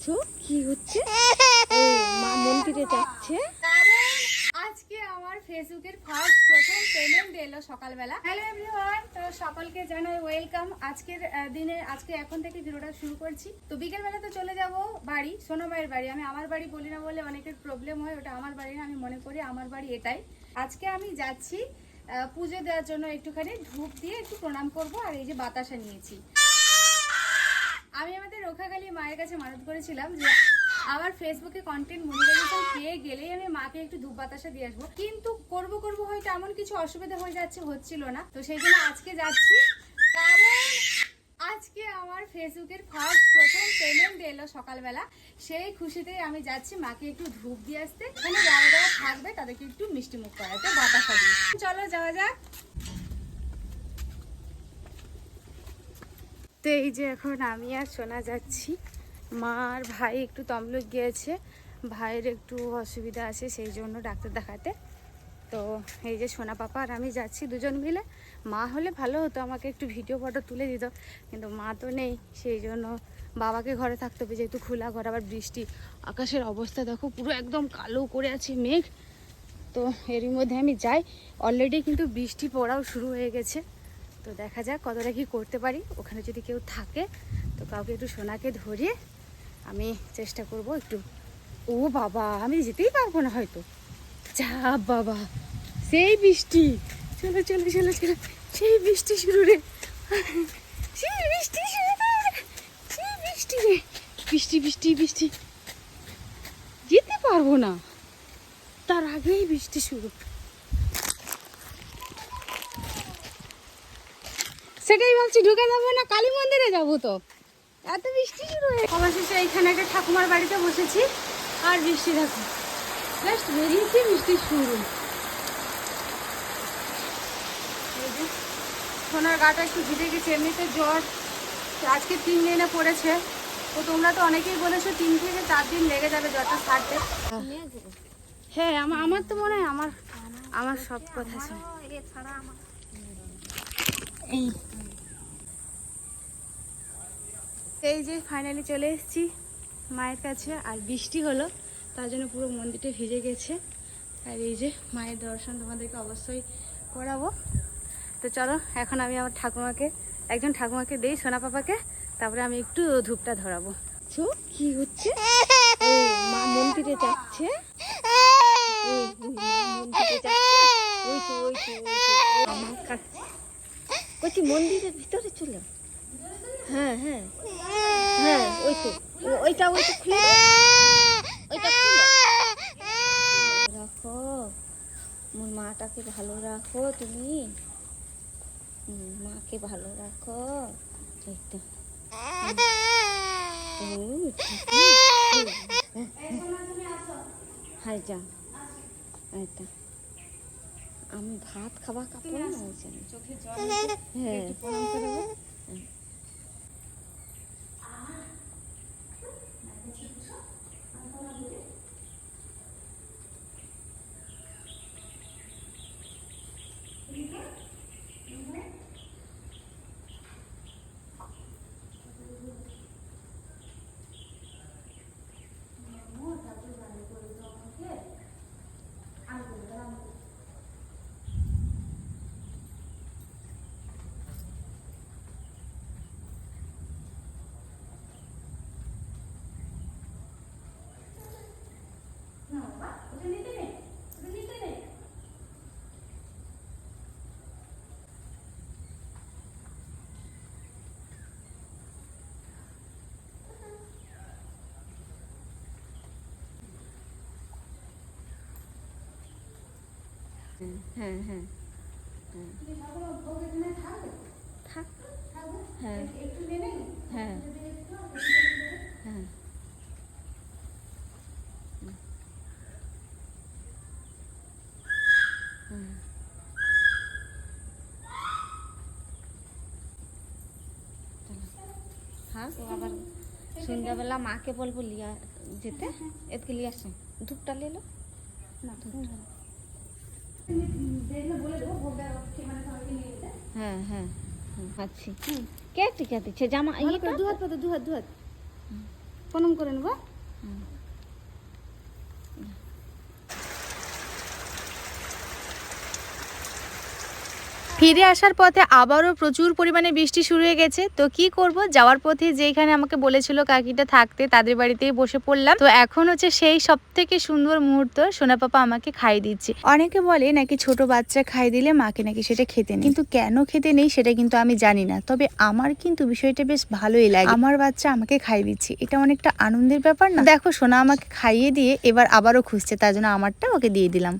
দেখছ কি হচ্ছে? ও মা মন্দিরে যাচ্ছে। আজকে আমার ফেসবুকের ফার্স্ট প্রথম পেমেন্ট এলো সকালবেলা। হ্যালো এভরিওয়ান তো সকলকে জানাই ওয়েলকাম আজকের দিনে আজকে এখন থেকে ভিডিওটা শুরু করছি। তো বিকেল বেলা তো চলে যাব বাড়ি সোনামায়ের বাড়ি। আমি আমার বাড়ি বলি না বলে অনেকের প্রবলেম হয় ওটা আমার বাড়ি না আমি মনে করি আমার বাড়ি এটাই। আজকে আমি যাচ্ছি পুজো দেওয়ার জন্য একটুখানি ধূপ দিয়ে একটু প্রণাম করব আর এই যে বাতাসা নিয়েছি। আমি আমাদের রোখাখালি মায়ের কাছে মানত করেছিলাম যে আমার ফেসবুকে কন্টেন্ট মনিটাইজেশন পেয়ে গেলেই আমি মাকে একটু ধূপ বাতাসা দিয়ে আসব। কিন্তু করব করব হয়তো এমন কিছু অসুবিধা হয়ে যাচ্ছে, হচ্ছিল না। তো সেই জন্য আজকে যাচ্ছি। কারণ আজকে আমার ফেসবুকের ফার্স্ট প্রথম পেমেন্ট এলো সকালবেলা। সেই খুশিতেই আমি যাচ্ছি মাকে একটু ধূপ দিয়ে আসতে। এখানে যারা যারা থাকবে তাদেরকে একটু মিষ্টি মুখ করাতে বাতাসা দিয়ে। চলো যাওয়া যাক। তো এই যে এখন আমি আর শোনা যাচ্ছি। মা আর ভাই একটু তমলুক গিয়েছে। ভাইয়ের একটু অসুবিধা আছে, সেই জন্য ডাক্তার দেখাতে। তো এই যে সোনা পাপা আর আমি যাচ্ছি দুজন মিলে। মা হলে ভালো হতো, আমাকে একটু ভিডিও ফটো তুলে দিত। কিন্তু মা তো নেই, সেই জন্য বাবাকে ঘরে থাকতে হবে, যেহেতু খোলা ঘর, আবার বৃষ্টি। আকাশের অবস্থা দেখো, পুরো একদম কালো করে আছে মেঘ। তো এরই মধ্যে আমি যাই। অলরেডি কিন্তু বৃষ্টি পড়াও শুরু হয়ে গেছে। তো দেখা যাক কতটা কি করতে পারি। ওখানে যদি কেউ থাকে, তো কাউকে একটু সোনাকে ধরিয়ে আমি চেষ্টা করব একটু। ও বাবা, আমি যেতেই পারব না হয়তো। যা বাবা, সেই বৃষ্টি। চলো চলো চলো চলো। সেই বৃষ্টি শুরু রে। সেই বৃষ্টি শুরু সেই বৃষ্টি রে। বৃষ্টি বৃষ্টি বৃষ্টি। যেতে পারব না। তার আগেই বৃষ্টি শুরু। সেটাই ভাবছি ঢুকে যাব না? কালী মন্দিরে যাব তো। এত বৃষ্টি শুরু হয়ে অবশেষে এইখানে একটা ঠাকুমার বাড়িতে বসেছি। আর বৃষ্টি দেখো। জাস্ট বেরিয়েছি বৃষ্টি শুরু। সোনার গাটা একটু ভিজে গেছে এমনিতে জ্বর। আজকে তিন দিনে পড়েছে। তো তোমরা তো অনেকেই বলেছ তিন থেকে চার দিন লেগে যাবে জ্বরটা সারতে হ্যাঁ। আমার আমার তো মনে হয় আমার আমার সব কথা শুনে এই। এই যে ফাইনালি চলে এসেছি মায়ের কাছে আর বৃষ্টি হলো তার জন্য পুরো মন্দিরটা ভিজে গেছে। আর এই যে মায়ের দর্শন তোমাদেরকে অবশ্যই করাবো। তো চলো এখন আমি আমার ঠাকুমাকে একজন ঠাকুমাকে দেই সোনা পাপাকে তারপরে আমি একটু ধূপটা ধরাবো। কি হচ্ছে? মা মন্দিরে যাচ্ছে ও, ও, মা মন্দিরে যাচ্ছে ওই তো ওই তো ওই তো, ও আমার কাছে বলছি মন্দিরের ভিতরে চলে হ্যাঁ হ্যাঁ। হ্যাঁ ওই তো, ওইটা ওইটা খুলে ওইটা খুলে রাখো। মোর মাটাকে ভালো রাখো তুমি। মাকে ভালো রাখো। এই তো। হুম। হাই, যা। এইটা আমি ভাত খাওয়া কাপড় না ওই জন্য। হ্যাঁ প্রণাম করে দেবো। হ্যাঁ হ্যাঁ থাকবে? থাক। হ্যাঁ? হ্যাঁ। হ্যাঁ। হ্যাঁ। আবার সন্ধ্যাবেলা মাকে বলব লিয়া যেতে। এদিকে লিয়ে আসে ধূপটা নিলো না ধূপটা হ্যাঁ হ্যাঁ আচ্ছা কে টিকা দিচ্ছে জামা দুহাত দু হাত পাতো, দু হাত, দু হাত। প্রণাম করে নেব। ফিরে আসার পথে আবারও প্রচুর পরিমাণে বৃষ্টি শুরু হয়ে গেছে। তো কি করব? যাওয়ার পথে যেখানে আমাকে বলেছিল কাকিটা থাকতে, তাদের বাড়িতেই বসে পড়লাম। তো এখন হচ্ছে সেই সব থেকে সুন্দর মুহূর্ত, সোনা পাপা আমাকে খাইয়ে দিচ্ছে। অনেকে বলে নাকি ছোট বাচ্চা খাই দিলে মাকে নাকি সেটা খেতে নেই। কিন্তু কেন খেতে নেই সেটা কিন্তু আমি জানি না। তবে আমার কিন্তু বিষয়টা বেশ ভালোই লাগে। আমার বাচ্চা আমাকে খাইয়ে দিচ্ছে। এটা অনেকটা আনন্দের ব্যাপার না? দেখো, সোনা আমাকে খাইয়ে দিয়ে এবার আবারও খুঁজছে। তার জন্য আমারটা ওকে দিয়ে দিলাম।